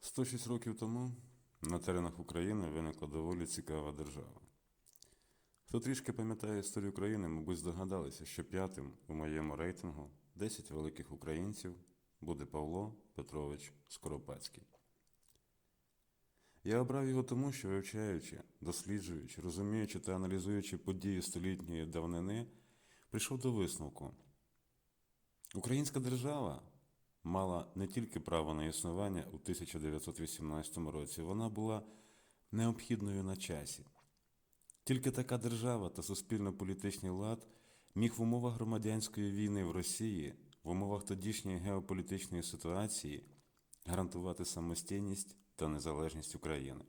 106 років тому на теренах України виникла доволі цікава держава. Хто трішки пам'ятає історію України, мабуть, здогадалися, що п'ятим у моєму рейтингу 10 великих українців буде Павло Петрович Скоропадський. Я обрав його тому, що вивчаючи, досліджуючи, розуміючи та аналізуючи події столітньої давнини, прийшов до висновку. Українська держава мала не тільки право на існування у 1918 році, вона була необхідною на часі. Тільки така держава та суспільно-політичний лад міг в умовах громадянської війни в Росії, в умовах тодішньої геополітичної ситуації гарантувати самостійність та незалежність України.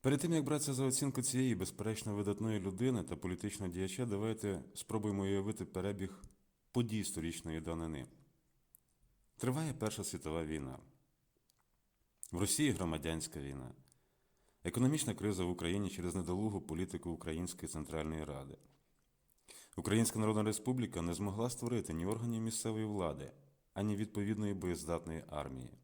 Перед тим як братися за оцінку цієї безперечно видатної людини та політичного діяча, давайте спробуємо уявити перебіг подій сторічної данини. Триває Перша світова війна. В Росії громадянська війна. Економічна криза в Україні через недолугу політику Української Центральної Ради. Українська Народна Республіка не змогла створити ні органів місцевої влади, ані відповідної боєздатної армії.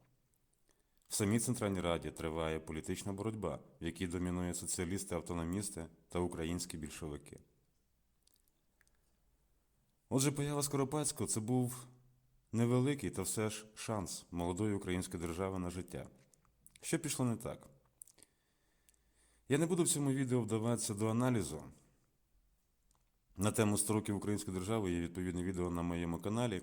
В самій Центральній Раді триває політична боротьба, в якій домінують соціалісти-автономісти та українські більшовики. Отже, поява Скоропадського це був невеликий та все ж шанс молодої української держави на життя. Що пішло не так? Я не буду в цьому відео вдаватися до аналізу. На тему 100 років української держави є відповідне відео на моєму каналі.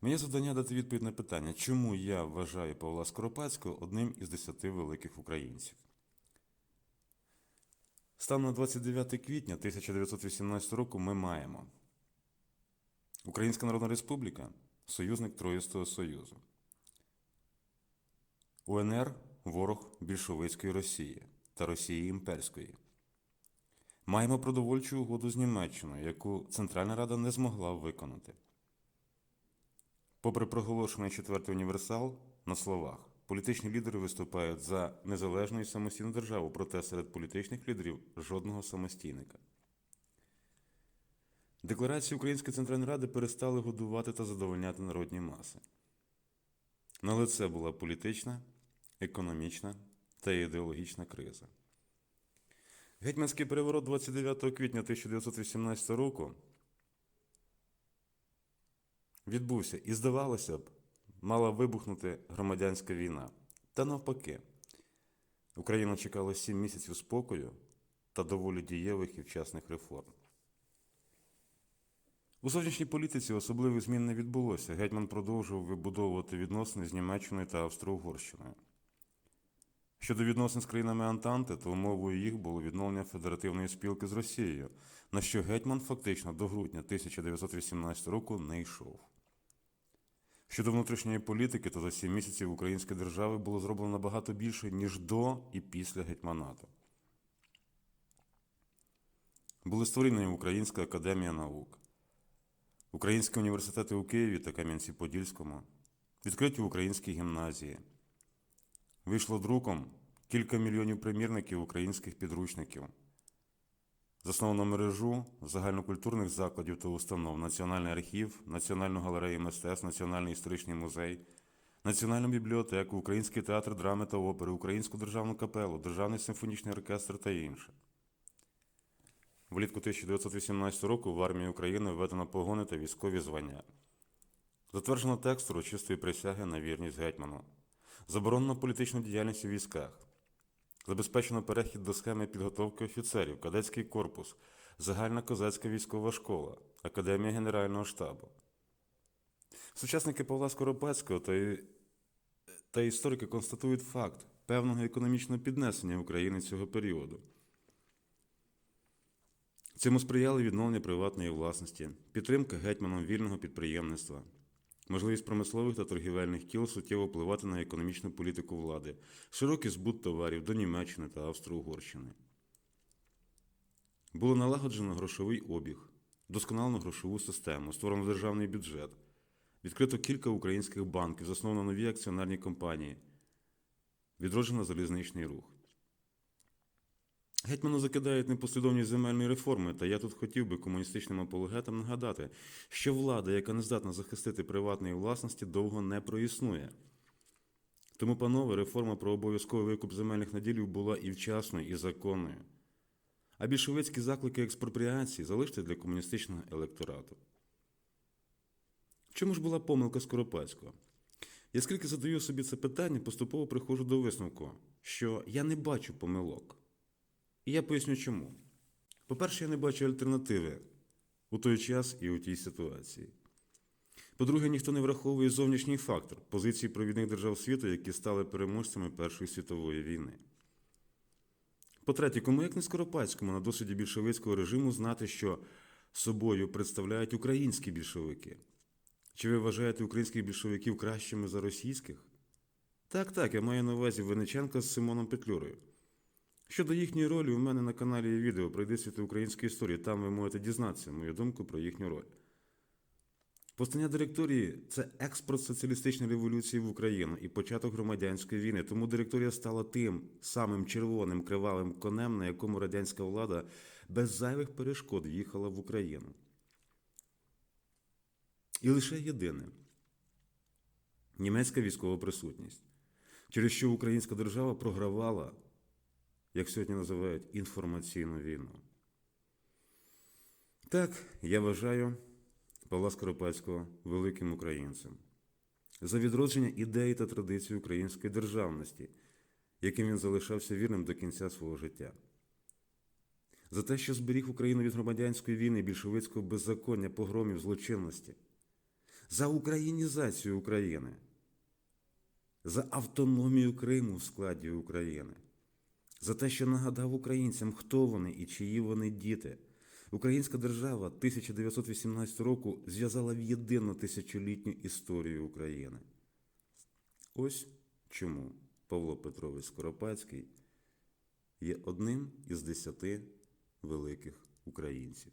Моє завдання дати відповідь на питання, чому я вважаю Павла Скоропадського одним із десяти великих українців. Станом на 29 квітня 1918 року ми маємо Українська Народна Республіка союзник Троїстого Союзу. УНР ворог більшовицької Росії та Росії імперської. Маємо продовольчу угоду з Німеччиною, яку Центральна Рада не змогла виконати. Попри проголошений четвертий універсал на словах, політичні лідери виступають за незалежну і самостійну державу, проте серед політичних лідерів жодного самостійника. Декларації Української Центральної Ради перестали годувати та задовольняти народні маси. На лице була політична, економічна та ідеологічна криза. Гетьманський переворот 29 квітня 1918 року відбувся і, здавалося б, мала вибухнути громадянська війна. Та навпаки, Україну чекало сім місяців спокою та доволі дієвих і вчасних реформ. У зовнішній політиці особливих змін не відбулося. Гетьман продовжував вибудовувати відносини з Німеччиною та Австро-Угорщиною. Щодо відносин з країнами Антанти, то умовою їх було відновлення федеративної спілки з Росією, на що гетьман фактично до грудня 1918 року не йшов. Щодо внутрішньої політики, то за сім місяців української держави було зроблено набагато більше, ніж до і після гетьманату. Були створені Українська академія наук, Українські університети у Києві та Кам'янці-Подільському, відкриті українські гімназії. Вийшло друком кілька мільйонів примірників українських підручників. Засновано мережу загальнокультурних закладів та установ, Національний архів, Національну галерею мистецтв, Національний історичний музей, Національну бібліотеку, Український театр драми та опери, Українську державну капелу, Державний симфонічний оркестр та інше. Влітку 1918 року в армії України введено погони та військові звання. Затверджено текст урочистої присяги на вірність гетьману. Заборонено політичну діяльність у військах. Забезпечено перехід до схеми підготовки офіцерів, кадетський корпус, загальна козацька військова школа, Академія Генерального штабу. Сучасники Павла Скоропадського та, та історики констатують факт певного економічного піднесення України цього періоду. Цьому сприяли відновлення приватної власності, підтримка гетьманом вільного підприємництва, можливість промислових та торгівельних кіл суттєво впливати на економічну політику влади, широкий збут товарів до Німеччини та Австро-Угорщини. Було налагоджено грошовий обіг, досконалено грошову систему, створено державний бюджет, відкрито кілька українських банків, засновано нові акціонерні компанії, відроджено залізничний рух. Гетьману закидають непослідовність земельної реформи, та я тут хотів би комуністичним апологетам нагадати, що влада, яка не здатна захистити приватної власності, довго не проіснує. Тому, панове, реформа про обов'язковий викуп земельних наділів була і вчасною, і законною. А більшовицькі заклики експропріації залиште для комуністичного електорату. Чому ж була помилка Скоропадського? Я скільки задаю собі це питання, поступово приходжу до висновку, що я не бачу помилок. І я поясню чому. По-перше, я не бачу альтернативи у той час і у тій ситуації. По-друге, ніхто не враховує зовнішній фактор позиції провідних держав світу, які стали переможцями Першої світової війни. По-третє, кому як не Скоропадському на досвіді більшовицького режиму знати, що собою представляють українські більшовики. Чи ви вважаєте українських більшовиків кращими за російських? Так, так, я маю на увазі Вениченка з Симоном Петлюрою. Щодо їхньої ролі, у мене на каналі є відео «Пройди світи української історії. Там ви можете дізнатися мою думку про їхню роль. Повстання директорії це експорт соціалістичної революції в Україну і початок громадянської війни. Тому директорія стала тим самим червоним кривавим конем, на якому радянська влада без зайвих перешкод в'їхала в Україну. І лише єдине німецька військова присутність, через що українська держава програвала, як сьогодні називають, інформаційну війну. Так, я вважаю Павла Скоропадського великим українцем за відродження ідеї та традицій української державності, яким він залишався вірним до кінця свого життя. За те, що зберіг Україну від громадянської війни, більшовицького беззаконня, погромів, злочинності, за українізацію України, за автономію Криму в складі України, за те, що нагадав українцям, хто вони і чиї вони діти. Українська держава 1918 року зв'язала в єдину тисячолітню історію України. Ось чому Павло Петрович Скоропадський є одним із десяти великих українців.